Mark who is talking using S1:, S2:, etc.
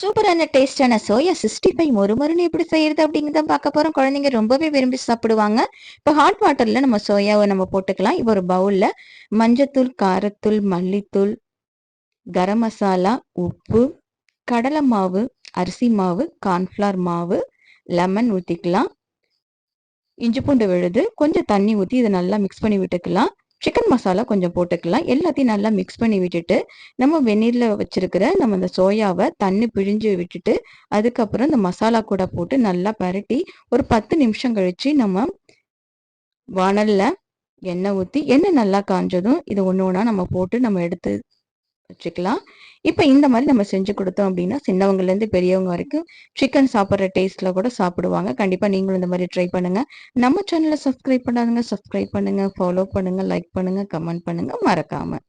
S1: சூப்பரான டேஸ்டான soya sixty five ஒரு எப்படி செய்யறது அப்படிங்கிறத பார்க்க போறோம். குழந்தைங்க ரொம்பவே விரும்பி சாப்பிடுவாங்க. இப்போ ஹாட் வாட்டர்ல நம்ம சோயாவை நம்ம போட்டுக்கலாம். இப்போ ஒரு பவுல்ல மஞ்சத்தூள் காரத்தூள் மல்லித்தூள் கரம் மசாலா உப்பு கடலை மாவு அரிசி மாவு கார்ன்ஃப்ளவர் மாவு லெமன் ஊற்றிக்கலாம் இஞ்சி பூண்டு விழுது கொஞ்சம் தண்ணி ஊற்றி இதை நல்லா மிக்ஸ் பண்ணி விட்டுக்கலாம். சிக்கன் மசாலா கொஞ்சம் போட்டுக்கலாம். எல்லாத்தையும் நல்லா மிக்ஸ் பண்ணி விட்டுட்டு நம்ம வெந்நீரில் வச்சிருக்கிற நம்ம இந்த சோயாவை தண்ணி பிழிஞ்சு விட்டுட்டு அதுக்கப்புறம் இந்த மசாலா கூட போட்டு நல்லா பரட்டி ஒரு பத்து நிமிஷம் கழித்து நம்ம வானலில் எண்ணெய் ஊற்றி எண்ணெய் நல்லா காஞ்சதும் இது ஒன்று ஒன்றா நம்ம போட்டு நம்ம எடுத்து வச்சுக்கலாம். இப்போ இந்த மாதிரி நம்ம செஞ்சு கொடுத்தோம் அப்படின்னா சின்னவங்கலேருந்து பெரியவங்க வரைக்கும் சிக்கன் சாப்பிட்ற டேஸ்ட்டில் கூட சாப்பிடுவாங்க. கண்டிப்பாக நீங்களும் இந்த மாதிரி ட்ரை பண்ணுங்கள் நம்ம சேனலை சப்ஸ்கிரைப் பண்ணாதுங்க சப்ஸ்கிரைப் பண்ணுங்கள் ஃபாலோ பண்ணுங்கள் லைக் பண்ணுங்கள் கமெண்ட் பண்ணுங்கள் மறக்காமல்